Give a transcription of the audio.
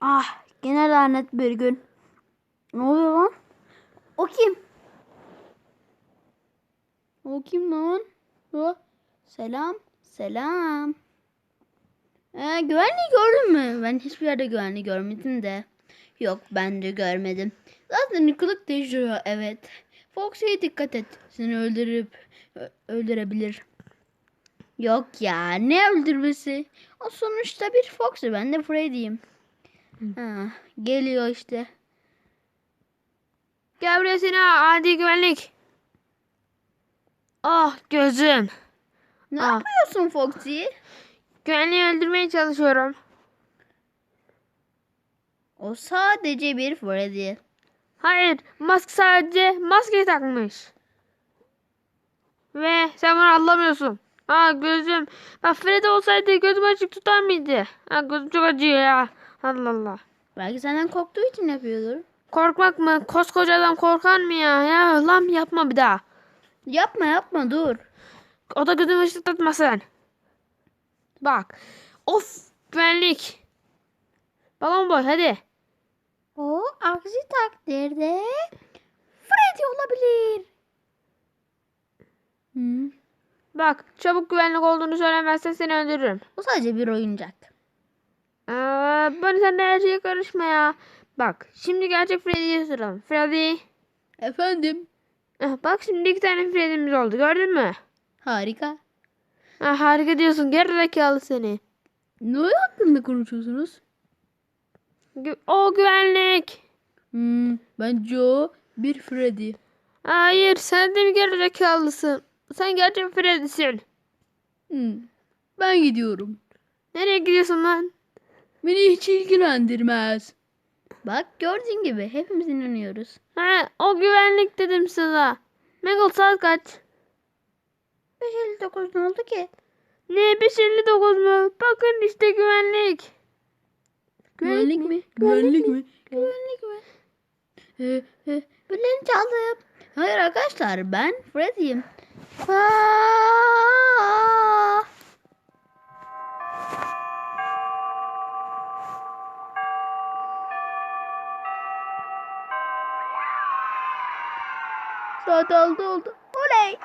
Ah gene lanet bir gün. Ne oluyor lan? O kim? O kim lan? O. Selam. Selam. Ee, güvenliği gördün mü? Ben hiçbir yerde güvenliği görmedim de. Yok ben de görmedim. Zaten kılık değişiyor evet. Foxy'ye dikkat et. Seni öldürüp öldürebilir. Yok ya ne öldürmesi? O sonuçta bir Foxy ben de Freddy'yim. Ha, geliyor işte. Gel buraya seni adi güvenlik. Ah gözüm. Ne Aa. yapıyorsun Foxy? Güvenliği öldürmeye çalışıyorum. O sadece bir Freddy. Hayır, maske sadece maske takmış. Ve sen bunu anlamıyorsun. Aa gözüm. Bak Freddy olsaydı gözüm açık tutar mıydı? Ha gözüm çok acıyor ya. Allah Allah. Belki senden korktuğu için yapıyordur. Korkmak mı? Koskoca adam korkar mı ya? Ya lan yapma bir daha. Yapma yapma dur. O da gözümü ışık tutmasın. Bak. Of güvenlik. Balon boy hadi. O aksi takdirde Bak çabuk güvenlik olduğunu söylemezsen seni öldürürüm. O sadece bir oyuncak. Aa, ben sen de her şeye karışma ya. Bak şimdi gerçek Freddy'ye soralım. Freddy. Efendim? Ah, Bak şimdi iki tane Freddy'miz oldu gördün mü? Harika. Ah, harika diyorsun gerizekalı seni. Ne hakkında konuşuyorsunuz? Gü- o güvenlik. Hmm, bence o bir Freddy. Hayır sen de mi gerizekalısın? Sen gerçek Freddy'sin. Hmm, ben gidiyorum. Nereye gidiyorsun lan? Beni hiç ilgilendirmez. Bak gördüğün gibi hepimiz inanıyoruz. Ha, o güvenlik dedim sana. Megal saat kaç? 5.59 ne oldu ki? Ne 559 mu? Bakın işte güvenlik. Güvenlik mi? Güvenlik mi? Güvenlik mi? Ee, e, birilerini çaldım. Hayır arkadaşlar ben Freddy'yim. Aa! Saat altı oldu. Oley!